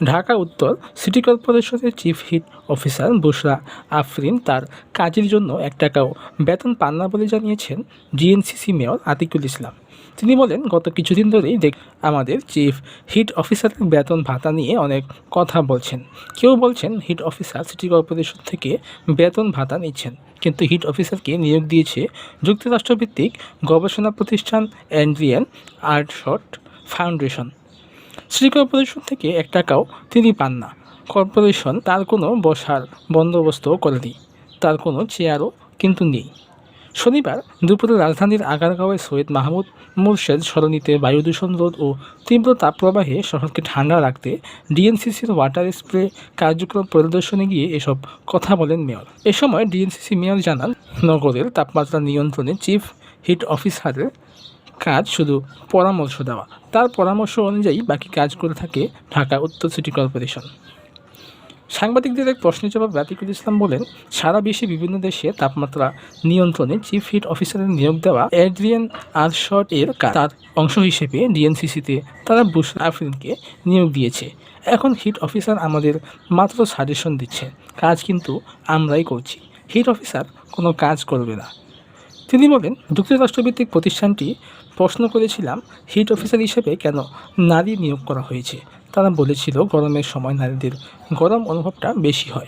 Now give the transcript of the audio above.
ঢাকা উত্তর সিটি কর্পোরেশনের chief heat officer Bushra Afrin তার কাজের জন্য এক টাকাও বেতন পান না বলে জানিয়েছেন জিএনসিসি মেয়র আতিকুল ইসলাম। তিনি বলেন, গত কিছুদিন ধরেই দেখ, আমাদের চিফ হিট অফিসারের বেতন ভাতা নিয়ে অনেক কথা বলছেন। কেউ বলছেন হিট অফিসার সিটি কর্পোরেশন থেকে বেতন ভাতা নিচ্ছেন, কিন্তু হিট অফিসারকে নিয়োগ দিয়েছে যুক্তরাষ্ট্রভিত্তিক গবেষণা প্রতিষ্ঠান Adrienne Arsht Foundation. City corporation থেকে এক টাকাও তিনি পান না। কর্পোরেশন তার কোনো বসার বন্দোবস্তও করেনি। তার কোনো চেয়ারও কিন্তু নেই। শনিবার দুপুরে রাজধানীর আগারগাঁওয়ে সৈয়দ মাহমুদ মুর্শেদ সরণিতে বায়ু দূষণ রোধ ও তীব্র তাপপ্রবাহে শহরকে ঠান্ডা রাখতে ডিএনসিসির ওয়াটার স্প্রে কার্যক্রম পরিদর্শনে গিয়ে এসব কথা বলেন মেয়র। এ সময় ডিএনসিসি মেয়র জানান, নগরের তাপমাত্রা নিয়ন্ত্রণে চিফ হিট অফিসারের কাজ শুধু পরামর্শ দেওয়া। তার পরামর্শ অনুযায়ী বাকি কাজ করে থাকে ঢাকা উত্তর সিটি কর্পোরেশন। সাংবাদিকদের এক প্রশ্নের জবাব আতিকুল ইসলাম বলেন, সারা বিশ্বে বিভিন্ন দেশে তাপমাত্রা নিয়ন্ত্রণে চিফ হিট অফিসারের নিয়োগ দেওয়া অ্যাড্রিয়ান আরশট এর তার অংশ হিসেবে ডিএনসিসিতে তারা বুশ আফরিনকে নিয়োগ দিয়েছে। এখন হিট অফিসার আমাদের মাত্র সাজেশন দিচ্ছে, কাজ কিন্তু আমরাই করছি। হিট অফিসার কোনো কাজ করবে না। তিনি বলেন, যুক্তরাষ্ট্রভিত্তিক প্রতিষ্ঠানটি প্রশ্ন করেছিলাম, হিট অফিসার হিসেবে কেন নারী নিয়োগ করা হয়েছে? তারা বলেছিল, গরমের সময় নারীদের গরম অনুভবটা বেশি হয়।